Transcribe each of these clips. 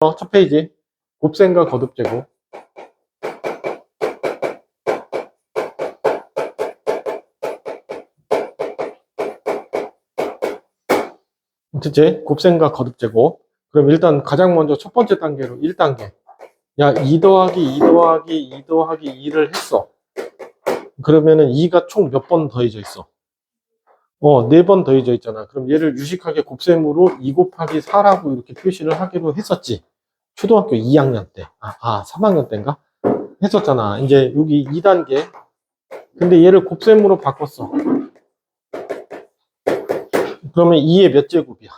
어, 첫 페이지. 곱셈과 거듭제곱. 첫째, 곱셈과 거듭제곱. 그럼 일단 가장 먼저 첫 번째 단계로 1단계. 야, 2 더하기 2 더하기 2 더하기 2를 했어. 그러면은 2가 총 몇 번 더해져 있어? 어, 4번 더해져 있잖아. 그럼 얘를 유식하게 곱셈으로 2 곱하기 4라고 이렇게 표시를 하기로 했었지. 초등학교 2학년 때. 아, 아 3학년 때인가? 했었잖아. 이제 여기 2단계. 근데 얘를 곱셈으로 바꿨어. 그러면 2의 몇 제곱이야?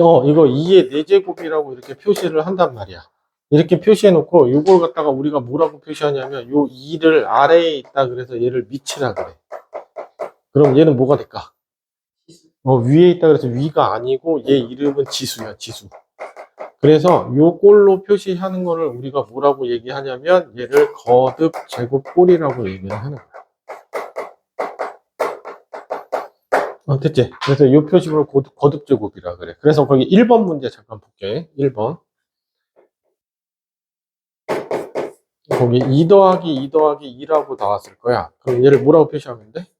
어, 이거 2의 4제곱이라고 이렇게 표시를 한단 말이야. 이렇게 표시해 놓고 이걸 갖다가 우리가 뭐라고 표시하냐면 요 2를 아래에 있다 그래서 얘를 밑이라 그래. 그럼 얘는 뭐가 될까? 어, 위에 있다 그래서 위가 아니고 얘 이름은 지수야, 지수. 그래서 요 꼴로 표시하는 거를 우리가 뭐라고 얘기하냐면 얘를 거듭 제곱 꼴이라고 얘기를 하는 거야. 어, 됐지? 그래서 이 표식으로 거듭, 거듭 제곱이라 그래. 그래서 거기 1번 문제 잠깐 볼게. 1번. 거기 2 더하기 2 더하기 2라고 나왔을 거야. 그럼 얘를 뭐라고 표시하면 돼?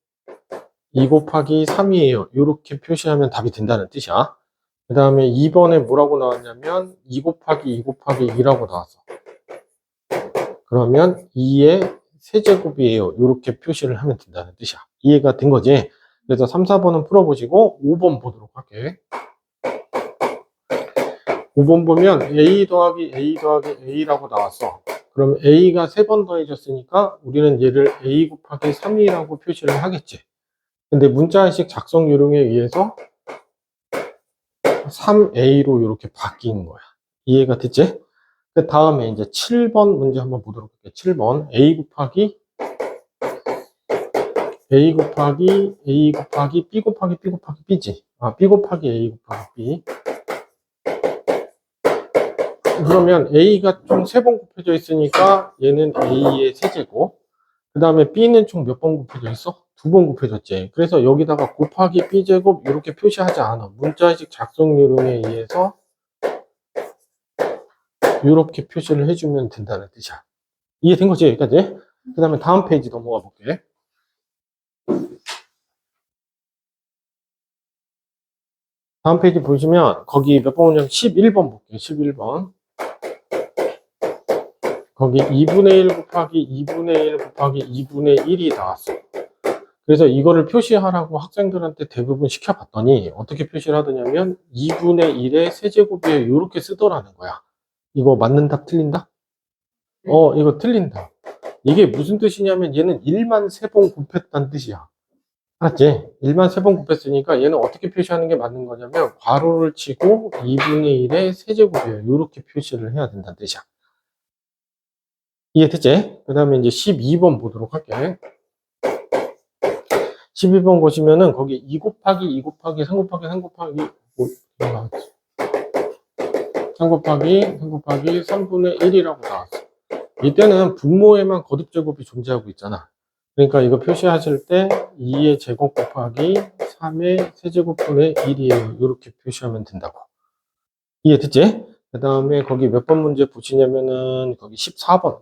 2 곱하기 3이에요. 이렇게 표시하면 답이 된다는 뜻이야. 그 다음에 2번에 뭐라고 나왔냐면 2 곱하기 2 곱하기 2라고 나왔어. 그러면 2의 세제곱이에요. 이렇게 표시를 하면 된다는 뜻이야. 이해가 된 거지? 그래서 3, 4번은 풀어보시고 5번 보도록 할게. 5번 보면 A 더하기 A 더하기 A라고 나왔어. 그럼 A가 3번 더해졌으니까 우리는 얘를 A 곱하기 3이라고 표시를 하겠지. 근데 문자식 작성 요령에 의해서 3A로 이렇게 바뀐 거야. 이해가 됐지? 그 다음에 이제 7번 문제 한번 보도록 할게요. 7번 A 곱하기 A 곱하기 A 곱하기 B 곱하기 B 곱하기 B지. 아, B 곱하기 A 곱하기 B. 그러면 A가 총 세 번 곱해져 있으니까 얘는 A의 세제곱. 그 다음에 B는 총 몇 번 곱해져 있어? 두 번 곱해졌지. 그래서 여기다가 곱하기 B제곱 이렇게 표시하지 않아. 문자식 작성 요령에 의해서 이렇게 표시를 해주면 된다는 뜻이야. 이해된 거지, 여기까지? 그 다음에 다음 페이지 넘어가 볼게. 다음 페이지 보시면 거기 몇번 오냐면 11번 볼게요. 11번. 거기 2분의 1 곱하기 2분의 1 곱하기 2분의 1이 나왔어. 그래서 이거를 표시하라고 학생들한테 대부분 시켜봤더니 어떻게 표시를 하더냐면 2분의 1의 세제곱이에요. 이렇게 쓰더라는 거야. 이거 맞는 답 틀린다? 어, 이거 틀린다. 이게 무슨 뜻이냐면 얘는 1만 3번 곱했다는 뜻이야. 알았지? 1만 3번 곱했으니까 얘는 어떻게 표시하는 게 맞는 거냐면 괄호를 치고 2분의 1의 세제곱이에요. 이렇게 표시를 해야 된다는 뜻이야. 이해됐지? 그 다음에 이제 12번 보도록 할게. 12번 보시면은 거기 2 곱하기 2 곱하기 3 곱하기 3 곱하기 뭐, 뭐가 나왔지? 3 곱하기 3 곱하기 3분의 1이라고 나왔어. 이때는 분모에만 거듭 제곱이 존재하고 있잖아. 그러니까 이거 표시하실 때 2의 제곱 곱하기 3의 세제곱분의 1이에요. 이렇게 표시하면 된다고. 이해 됐지? 그 다음에 거기 몇 번 문제 보시냐면은 거기 14번.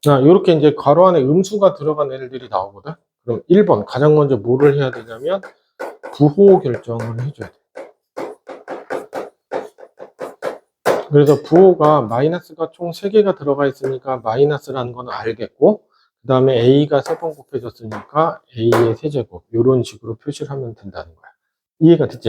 자, 이렇게 이제 괄호 안에 음수가 들어간 애들이 나오거든? 그럼 1번, 가장 먼저 뭐를 해야 되냐면, 부호 결정을 해줘야 돼. 그래서 부호가 마이너스가 총 3개가 들어가 있으니까 마이너스라는 건 알겠고, 그 다음에 A가 3번 곱해졌으니까 A의 세제곱, 이런 식으로 표시를 하면 된다는 거야. 이해가 됐지?